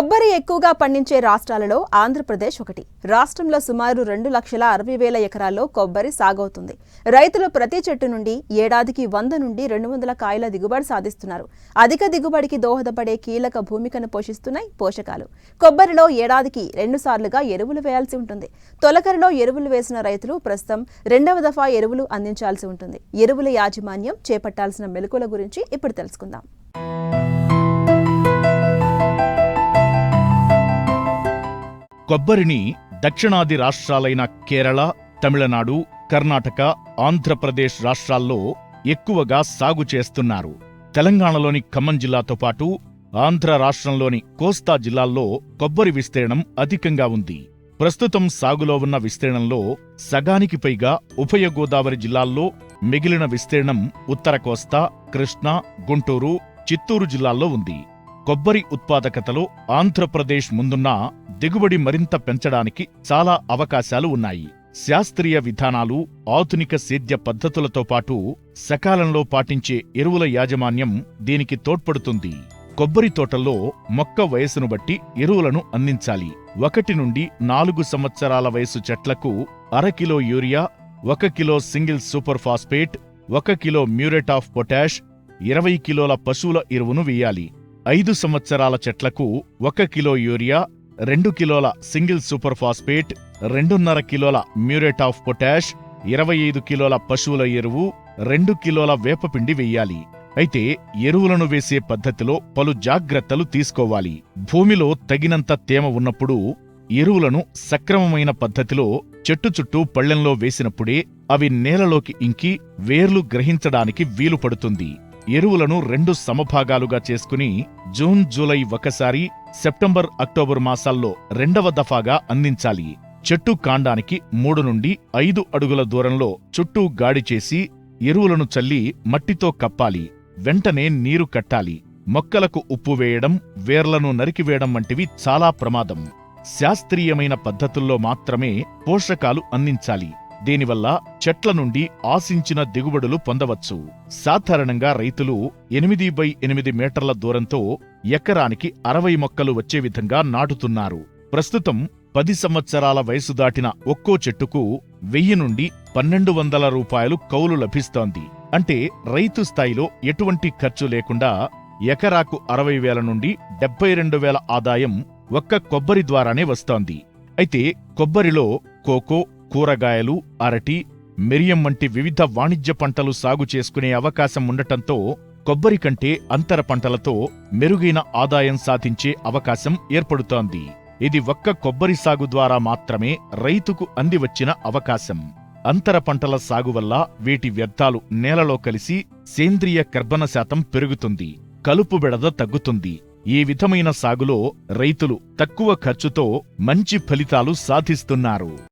కొబ్బరి ఎక్కువగా పండించే రాష్ట్రాలలో ఆంధ్రప్రదేశ్ ఒకటి. రాష్ట్రంలో సుమారు రెండు లక్షల అరవై వేల ఎకరాల్లో కొబ్బరి సాగవుతుంది. రైతులు ప్రతి చెట్టు నుండి ఏడాదికి వంద నుండి రెండు వందల కాయల దిగుబడి సాధిస్తున్నారు. అధిక దిగుబడికి దోహదపడే కీలక భూమికను పోషిస్తున్నాయి పోషకాలు. కొబ్బరిలో ఏడాదికి రెండు సార్లుగా ఎరువులు వేయాల్సి ఉంటుంది. తొలకరిలో ఎరువులు వేసిన రైతులు ప్రస్తుతం రెండవ దఫా ఎరువులు అందించాల్సి ఉంటుంది. ఎరువుల యాజమాన్యం చేపట్టాల్సిన మెలకుల గురించి ఇప్పుడు తెలుసుకుందాం. కొబ్బరిని దక్షిణాది రాష్ట్రాలైన కేరళ తమిళనాడు కర్ణాటక ఆంధ్రప్రదేశ్ రాష్ట్రాల్లో ఎక్కువగా సాగు చేస్తున్నారు. తెలంగాణలోని ఖమ్మం జిల్లాతో పాటు ఆంధ్ర రాష్ట్రంలోని కోస్తా జిల్లాల్లో కొబ్బరి విస్తీర్ణం అధికంగా ఉంది. ప్రస్తుతం సాగులో ఉన్న విస్తీర్ణంలో సగానికి పైగా ఉభయ గోదావరి జిల్లాల్లో మిగిలిన విస్తీర్ణం ఉత్తర కోస్తా కృష్ణా గుంటూరు చిత్తూరు జిల్లాల్లో ఉంది. కొబ్బరి ఉత్పాదకతలో ఆంధ్రప్రదేశ్ ముందున్న దిగుబడి మరింత పెంచడానికి చాలా అవకాశాలు ఉన్నాయి. శాస్త్రీయ విధానాలు ఆధునిక సేద్య పద్ధతులతో పాటు సకాలంలో పాటించే ఎరువుల యాజమాన్యం దీనికి తోడ్పడుతుంది. కొబ్బరి తోటల్లో మొక్క వయసును బట్టి ఎరువులను అందించాలి. ఒకటి నుండి నాలుగు సంవత్సరాల వయసు చెట్లకు అరకిలో యూరియా ఒక కిలో సింగిల్ సూపర్ ఫాస్ఫేట్ ఒక కిలో మ్యూరేట్ ఆఫ్ పొటాష్ ఇరవై కిలోల పశువుల ఎరువును వేయాలి. ఐదు సంవత్సరాల చెట్లకు ఒక కిలో యూరియా రెండు కిలోల సింగిల్ సూపర్ ఫాస్ఫేట్ రెండున్నర కిలోల మ్యూరేట్ ఆఫ్ పొటాష్ ఇరవై ఐదు కిలోల పశువుల ఎరువు రెండు కిలోల వేపపిండి వెయ్యాలి. అయితే ఎరువులను వేసే పద్ధతిలో పలు జాగ్రత్తలు తీసుకోవాలి. భూమిలో తగినంత తేమ ఉన్నప్పుడు ఎరువులను సక్రమమైన పద్ధతిలో చెట్టు చుట్టూ పళ్ళెంలో వేసినప్పుడే అవి నేలలోకి ఇంకి వేర్లు గ్రహించడానికి వీలు పడుతుంది ఎరువులను రెండు సమభాగాలుగా చేసుకుని జూన్ జూలై ఒకసారి సెప్టెంబర్ అక్టోబర్ మాసాల్లో రెండవ దఫాగా అందించాలి. చెట్టు కాండానికి మూడు నుండి ఐదు అడుగుల దూరంలో చుట్టూ గాడి చేసి ఎరువులను చల్లి మట్టితో కప్పాలి. వెంటనే నీరు కట్టాలి. మొక్కలకు ఉప్పు వేయడం వేర్లను నరికివేయడం వంటివి చాలా ప్రమాదం. శాస్త్రీయమైన పద్ధతుల్లో మాత్రమే పోషకాలు అందించాలి. దీనివల్ల చెట్ల నుండి ఆశించిన దిగుబడులు పొందవచ్చు. సాధారణంగా రైతులు ఎనిమిది బై ఎనిమిది మీటర్ల దూరంతో ఎకరానికి అరవై మొక్కలు వచ్చే విధంగా నాటుతున్నారు. ప్రస్తుతం పది సంవత్సరాల వయసు దాటిన ఒక్కో చెట్టుకు వెయ్యి నుండి పన్నెండు వందల రూపాయలు కౌలు లభిస్తోంది. అంటే రైతు స్థాయిలో ఎటువంటి ఖర్చు లేకుండా ఎకరాకు అరవై వేల నుండి డెబ్బై రెండు వేల ఆదాయం ఒక్క కొబ్బరి ద్వారానే వస్తోంది. అయితే కొబ్బరిలో కోకో కూరగాయలు అరటి మిరియం వంటి వివిధ వాణిజ్య పంటలు సాగు చేసుకునే అవకాశం ఉండటంతో కొబ్బరి కంటే అంతర పంటలతో మెరుగైన ఆదాయం సాధించే అవకాశం ఏర్పడుతోంది. ఇది ఒక్క కొబ్బరి సాగు ద్వారా మాత్రమే రైతుకు అందివచ్చిన అవకాశం. అంతర పంటల సాగు వల్ల వీటి వ్యర్థాలు నేలలో కలిసి సేంద్రియ కర్బన శాతం పెరుగుతుంది కలుపు బెడద తగ్గుతుంది. ఈ విధమైన సాగులో రైతులు తక్కువ ఖర్చుతో మంచి ఫలితాలు సాధిస్తున్నారు.